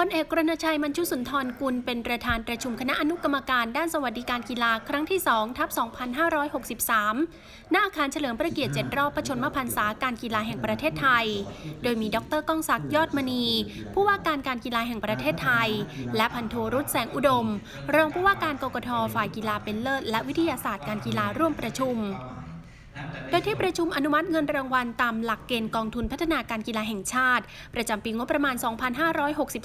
พลเอกรณชัยมัญชุสุนทรกุลเป็นประธานประชุมคณะอนุกรรมการด้านสวัสดิการกีฬาครั้งที่2ทับ 2563 ณ อาคารเฉลิมพระเกียรติ7รอบประชนมพรรษาการกีฬาแห่งประเทศไทย โดยมีดรก้องศักดิ์ยอดมณี ผู้ว่าการการกีฬาแห่งประเทศไทย และพันโทรุษแสงอุดม รองผู้ว่าการกกทฝ่ายกีฬาเป็นเลิศ และวิทยาศาสตร์การกีฬาร่วมประชุม ยที่ประชุมอนุมัติเงินรางวัลตามหลักเกณฑ์กองทุนพัฒนาการกีฬาแห่งชาติ ประจำปีงบประมาณ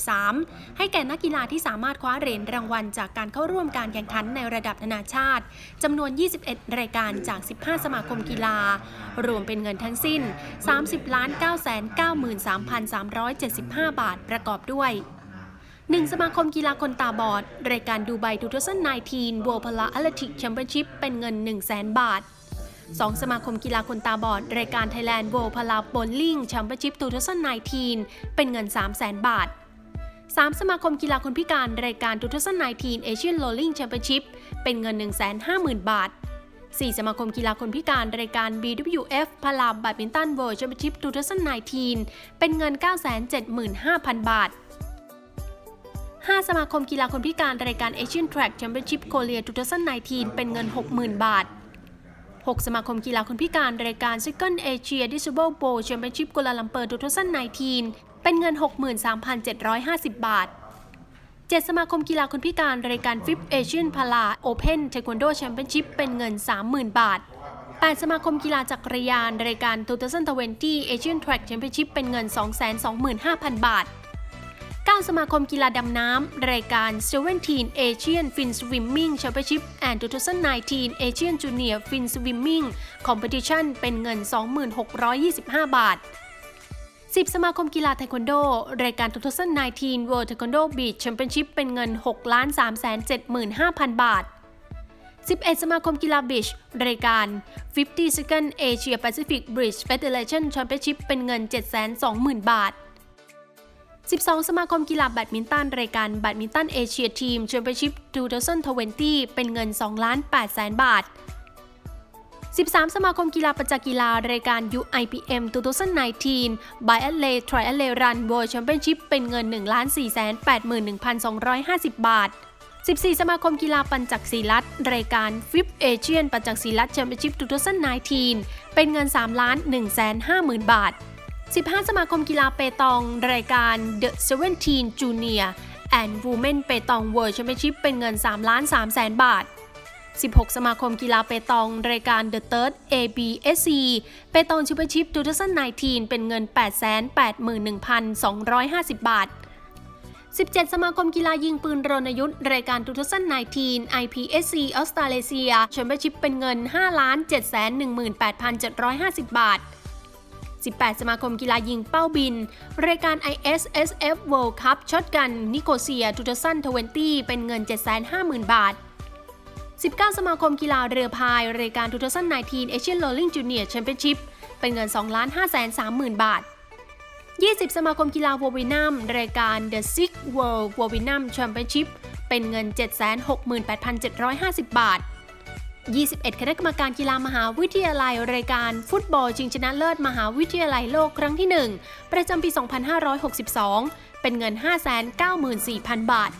2563 ให้แก่นักกีฬาที่สามารถคว้าเหรียญรางวัลจากการเข้าร่วมการแข่งขันในระดับนานาชาติจำนวน 21 รายการจาก 15 สมาคมกีฬา รวมเป็นเงินทั้งสิ้น 30ล้าน993,375 บาทประกอบด้วย1สมาคมกีฬาคนตาบอด รายการดูไบ 2019 World Para Athletic Championship เป็นเงิน 100,000 บาท 2 สมาคมกีฬาคนตาบอด รายการ Thailand World Para Bowling Championship 2019 เป็นเงิน 300,000 บาท 3 สมาคมกีฬาคนพิการ รายการ 2019 Asian Rolling Championship เป็นเงิน 150,000 บาท 4 สมาคมกีฬาคนพิการ รายการ BWF พาราแบดมินตัน World Championship 2019 เป็นเงิน 975,000 บาท5 สมาคมกีฬาคนพิการ รายการ Asian Track Championship Korea 2019 เป็นเงิน 60,000 บาท 6 สมาคมกีฬาคนพิการรายการ Second Asia Disable Bowl Championship กัวลาลัมเปอร์2019 เป็นเงิน 63,750 บาท 7 สมาคมกีฬาคนพิการรายการ Fifth Asian Para Open Taekwondo Championship เป็นเงิน 30,000 บาท 8 สมาคมกีฬาจักรยานรายการ 2020 Asian Track Championship เป็นเงิน 225,000 บาท สมาคมกีฬาดำน้ำ รายการ 17 Asian Fin Swimming Championship and 2019 Asian Junior Fin Swimming Competition เป็นเงิน 2625 บาท 10 สมาคมกีฬาเทควันโด รายการ 2019 World Taekwondo Beach Championship เป็นเงิน 6 375,000 บาท 11 สมาคมกีฬาบีชรายการ 50 Second Asia Pacific Bridge Federation Championship เป็นเงิน 720,000 บาท 12 สมาคมกีฬาแบดมินตันรายการแบดมินตันเอเชียทีมแชมเปี้ยนชิพ 2020 เป็นเงิน2ล้าน8แสนบาท 13 สมาคมกีฬาประจักษ์กีฬารายการ UIPM 2019 By Athlete Triathlon Run World Championship เป็นเงิน 1,481,250 บาท 14 สมาคมกีฬาปัญจักษีลัดรายการ Fifth Asian ปัญจักษีลัด Championship 2019 เป็นเงิน 3 1 50,000 บาท 15 สมาคมกีฬาเปตอง รายการ The 17 Junior and Women เปตอง World Championship เป็นเงิน 3 ล้าน3แสนบาท 16 สมาคมกีฬาเปตอง รายการ The Third ABSC เปตองแชมเปี้ยนชิพ2019 เป็นเงิน 881,250 บาท 17 สมาคมกีฬายิงปืนรณยุทธ์รายการ2019 IPSC ออสตรเลียแชมเปี้ยนชิพเป็นเงิน 5,718,750 บาท 18 สมาคมกีฬายิงเป้าบิน รายการ ISSF World Cup ช็อตกัน นิโคเซีย2020เป็นเงิน 750,000 บาท 19 สมาคมกีฬาเรือพาย รายการ2019 Asian Rolling Junior Championship เป็นเงิน 2 5 3 0 0 0 0 บาท 20 สมาคมกีฬาวอวินัมรายการ The Six World w o w i n u m Championship เป็นเงิน 768,750 บาท 21 คณะกรรมการกีฬามหาวิทยาลัยรายการฟุตบอลชิงชนะเลิศมหาวิทยาลัยโลกครั้งที่ 1 ประจำปี 2562 เป็นเงิน 594,000 บาท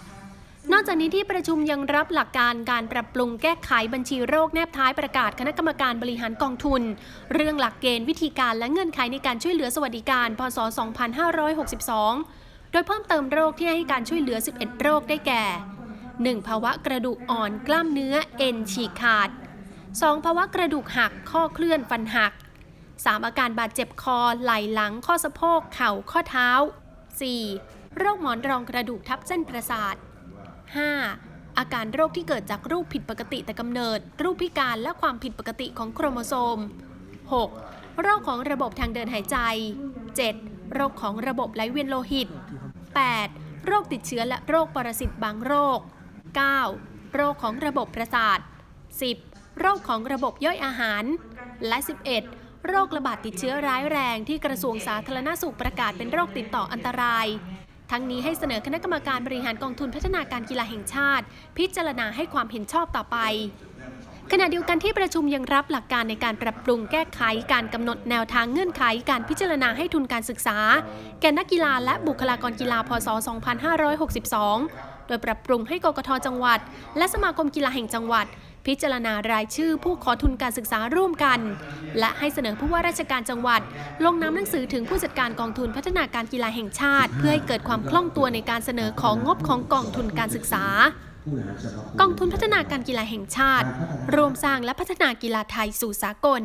นอกจากนี้ที่ประชุมยังรับหลักการการปรับปรุงแก้ไขบัญชีโรคแนบท้ายประกาศคณะกรรมการบริหารกองทุน เรื่องหลักเกณฑ์วิธีการและเงื่อนไขในการช่วยเหลือสวัสดิการ พศ 2562 โดยเพิ่มเติมโรคที่ให้การช่วยเหลือ 11 โรคได้แก่ 1. ภาวะกระดูกอ่อนกล้ามเนื้อเอ็นฉีกขาด 2. ภาวะกระดูกหักข้อเคลื่อนฟันหัก 3. อาการบาดเจ็บคอไหล่หลังข้อสะโพกเข่าข้อเท้า 4. โรคหมอนรองกระดูกทับเส้นประสาท 5. อาการโรคที่เกิดจากรูปผิดปกติแต่กำเนิด รูปพิการและความผิดปกติของโครโมโซม 6. โรคของระบบทางเดินหายใจ 7. โรคของระบบไหลเวียนโลหิต 8. โรคติดเชื้อและโรคปรสิตบางโรค 9. โรคของระบบประสาท 10. โรคของระบบย่อยอาหาร และ 11. โรคระบาดติดเชื้อร้ายแรงที่กระทรวงสาธารณสุขประกาศเป็นโรคติดต่ออันตราย ทั้งนี้ให้เสนอคณะกรรมการบริหารกองทุนพัฒนาการกีฬาแห่งชาติ พิจารณาให้ความเห็นชอบต่อไปขณะเดียวกันที่ประชุมยังรับหลักการในการปรับปรุงแก้ไขการกำหนดแนวทางเงื่อนไขการพิจารณาให้ทุนการศึกษา แก่นักกีฬาและบุคลากรกีฬาพศ 2562 ดยปรับปรุงให้กกทจังหวัด และสมาคมกีฬาแห่งจังหวัด พิจารณารายชื่อผู้ขอทุนการศึกษาร่วมกัน และให้เสนอผู้ว่าราชการจังหวัด ลงนามหนังสือถึงผู้จัดการกองทุนพัฒนาการกีฬาแห่งชาติ เพื่อให้เกิดความคล่องตัวในการเสนอของงบของกองทุนการศึกษากองทุนพัฒนาการกีฬาแห่งชาติ รวมสร้างและพัฒนากีฬาไทยสู่สากล